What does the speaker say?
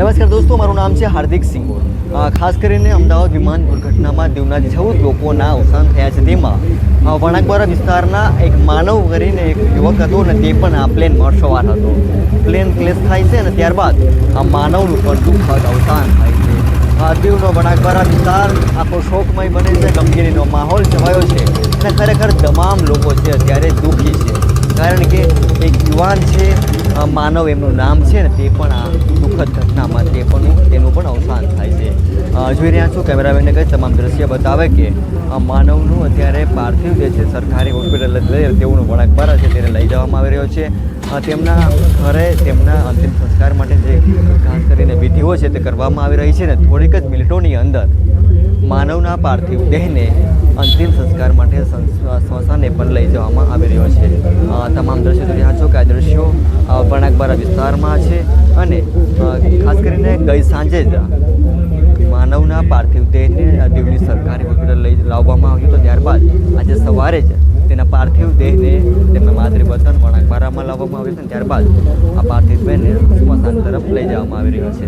નમસ્કાર દોસ્તો, મારું નામ છે હાર્દિક સિંગોર. ખાસ કરીને અમદાવાદ વિમાન દુર્ઘટનામાં દીવના ચૌદ લોકોના અવસાન થયા છે. તેમાં વણાકબારા વિસ્તારના એક માનવ કરીને એક યુવક હતો અને તે પણ આ પ્લેનમાં સવાર હતો. પ્લેન ક્લેશ થાય છે અને ત્યારબાદ આ માનવનું પણ દુઃખદ અવસાન થાય છે. દીવનો વણાકબારા વિસ્તાર આખો શોકમય બને છે ગમગીરીનો માહોલ છવાયો છે અને ખરેખર તમામ લોકો છે અત્યારે દુઃખી યુવાન છે માનવ એમનું નામ છે ને તે પણ આ દુઃખદ ઘટનામાં તે પણ, તેનું પણ અવસાન થાય છે. જોઈ રહ્યા છું કેમેરામેનને કહી તમામ દ્રશ્ય બતાવે કે માનવનું અત્યારે પાર્થિવ જે છે, સરકારી હોસ્પિટલ લઈ તેઓનું વળાંકબારા છે, તેને લઈ જવામાં આવી રહ્યો છે. તેમના ઘરે તેમના અંતિમ સંસ્કાર માટે જે ખાસ કરીને વિધિઓ છે તે કરવામાં આવી રહી છે ને થોડીક જ મિનિટોની અંદર માનવના પાર્થિવ દેહને અંતિમ સંસ્કાર માટે સ્મશાને પણ લઈ જવામાં આવી રહ્યો છે. તમામ દ્રશ્યો તો ત્યાં કે આ દ્રશ્યો વણાકબારા વિસ્તારમાં છે અને ખાસ કરીને ગઈ સાંજે જ માનવના પાર્થિવ દેહને દીવની સરકારી હોસ્પિટલ લઈ લાવવામાં આવ્યું તો ત્યારબાદ આજે સવારે જ તેના પાર્થિવ દેહને તેમના માતૃવતન વણાકબારામાં લાવવામાં આવ્યું છે ત્યારબાદ આ પાર્થિવ દેહને સ્મશાન તરફ લઈ જવામાં આવી રહ્યો છે.